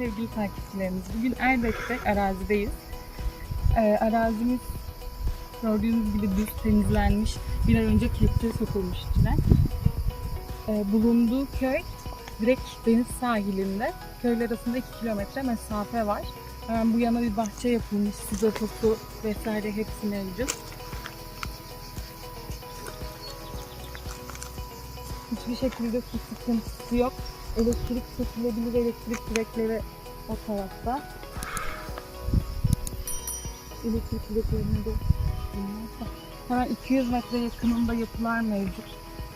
sevgili takipçilerimiz. Bugün Erdek'te arazideyiz. Ee, arazimiz gördüğünüz gibi düz temizlenmiş. Bir ay önce kepçe sokulmuş içine. Ee, bulunduğu köy direkt deniz sahilinde. Köyler arasında 2 kilometre mesafe var. Hemen bu yana bir bahçe yapılmış. Sizotosu vesaire hepsi mevcut. Hiçbir şekilde su sıkıntısı yok. Elektrik çekilebilir elektrik direkleri o tarafta. Elektrik direklerini de. Hemen 200 metre yakınında yapılar mevcut.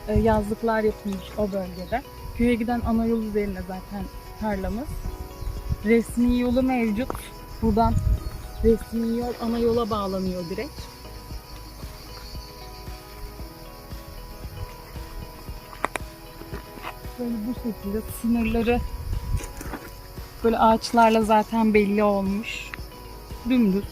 Ee, yazlıklar yapılmış o bölgede. Köye giden ana yol üzerine zaten tarlamız. Resmi yolu mevcut. Buradan resmi yol ana yola bağlanıyor direkt. Böyle bu şekilde sınırları böyle ağaçlarla zaten belli olmuş. Dümdüz.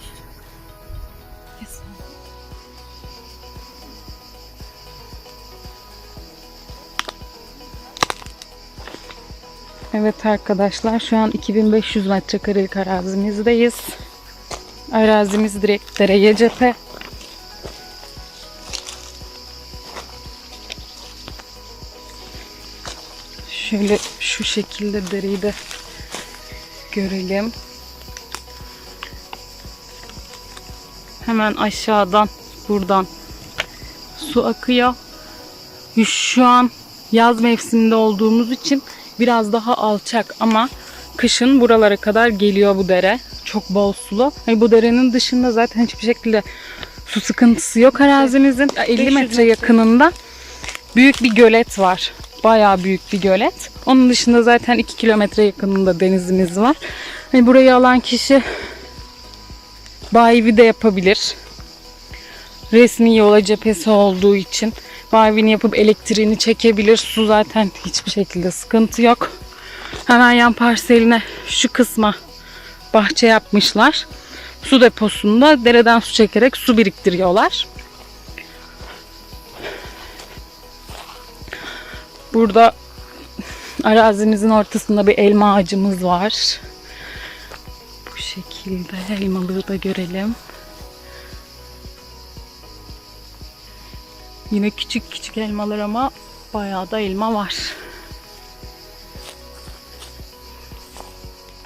Evet arkadaşlar şu an 2500 metrekarelik arazimizdeyiz. Arazimiz direkt dereye cephe. Şöyle şu şekilde dereyi de görelim. Hemen aşağıdan buradan su akıyor. Şu an yaz mevsiminde olduğumuz için biraz daha alçak ama kışın buralara kadar geliyor bu dere. Çok bol sulu. Hani bu derenin dışında zaten hiçbir şekilde su sıkıntısı yok arazimizin. 50 metre yakınında büyük bir gölet var. Bayağı büyük bir gölet. Onun dışında zaten 2 kilometre yakınında denizimiz var. Hani burayı alan kişi bayvi de yapabilir. Resmi yola cephesi olduğu için bayvini yapıp elektriğini çekebilir. Su zaten hiçbir şekilde sıkıntı yok. Hemen yan parseline şu kısma bahçe yapmışlar. Su deposunda dereden su çekerek su biriktiriyorlar. Burada arazimizin ortasında bir elma ağacımız var. Bu şekilde elmalığı da görelim. Yine küçük küçük elmalar ama bayağı da elma var.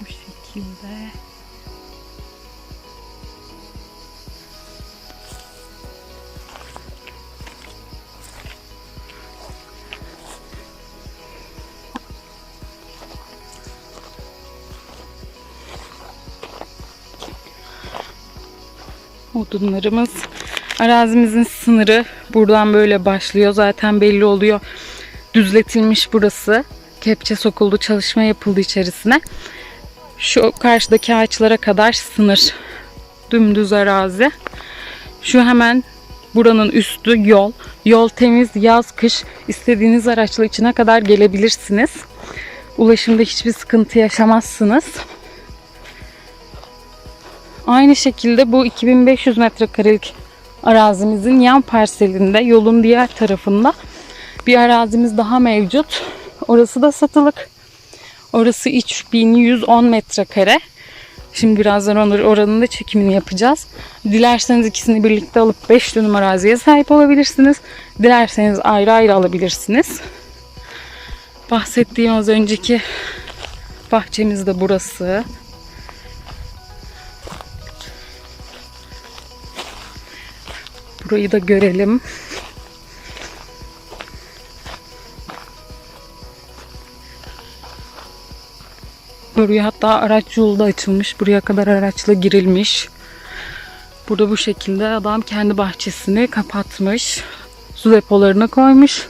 Bu şekilde. Odunlarımız. Arazimizin sınırı buradan böyle başlıyor. Zaten belli oluyor. Düzletilmiş burası. Kepçe sokuldu, çalışma yapıldı içerisine. Şu karşıdaki ağaçlara kadar sınır. Dümdüz arazi. Şu hemen buranın üstü yol. Yol temiz, yaz, kış istediğiniz araçla içine kadar gelebilirsiniz. Ulaşımda hiçbir sıkıntı yaşamazsınız. Aynı şekilde bu 2500 metrekarelik arazimizin yan parselinde yolun diğer tarafında bir arazimiz daha mevcut. Orası da satılık. Orası 3110 metrekare. Şimdi birazdan onları oranın da çekimini yapacağız. Dilerseniz ikisini birlikte alıp 5 dönüm araziye sahip olabilirsiniz. Dilerseniz ayrı ayrı alabilirsiniz. Bahsettiğim az önceki bahçemiz de burası. Burayı da görelim. Buraya hatta araç yolu da açılmış. Buraya kadar araçla girilmiş. Burada bu şekilde adam kendi bahçesini kapatmış. Su depolarına koymuş.